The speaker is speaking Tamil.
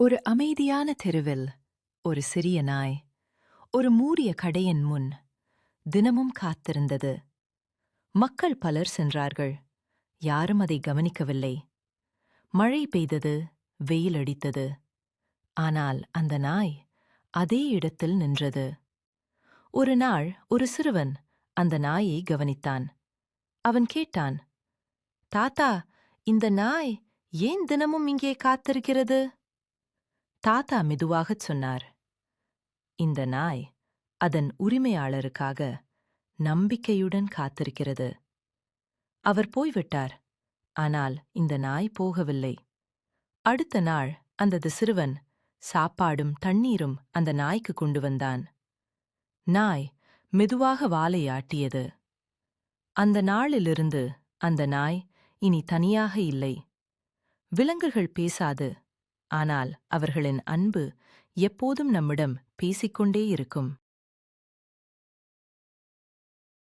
ஒரு அமைதியான தெருவில் ஒரு சிறிய நாய் ஒரு மூடிய கடையின் முன் தினமும் காத்திருந்தது. மக்கள் பலர் சென்றார்கள். யாரும் அதை கவனிக்கவில்லை. மழை பெய்தது வெயில் அடித்தது. ஆனால் அந்த நாய் அதே இடத்தில் நின்றது. ஒரு நாள் ஒரு சிறுவன் அந்த நாயை கவனித்தான். அவன் கேட்டான் தாத்தா இந்த நாய் ஏன் தினமும் இங்கே காத்திருக்கிறது? தாத்தா மெதுவாகச் சொன்னார். இந்த நாய் அதன் உரிமையாளருக்காக நம்பிக்கையுடன் காத்திருக்கிறது. அவர் போய்விட்டார். ஆனால் இந்த நாய் போகவில்லை. அடுத்த நாள் அந்த சிறுவன் சாப்பாடும் தண்ணீரும் அந்த நாய்க்கு கொண்டு வந்தான். நாய் மெதுவாக வாலை ஆட்டியது. அந்த நாளிலிருந்து அந்த நாய் இனி தனியாக இல்லை. விலங்குகள் பேசாது. ஆனால் அவர்களின் அன்பு எப்போதும் நம்மிடம் பேசிக்கொண்டே இருக்கும்.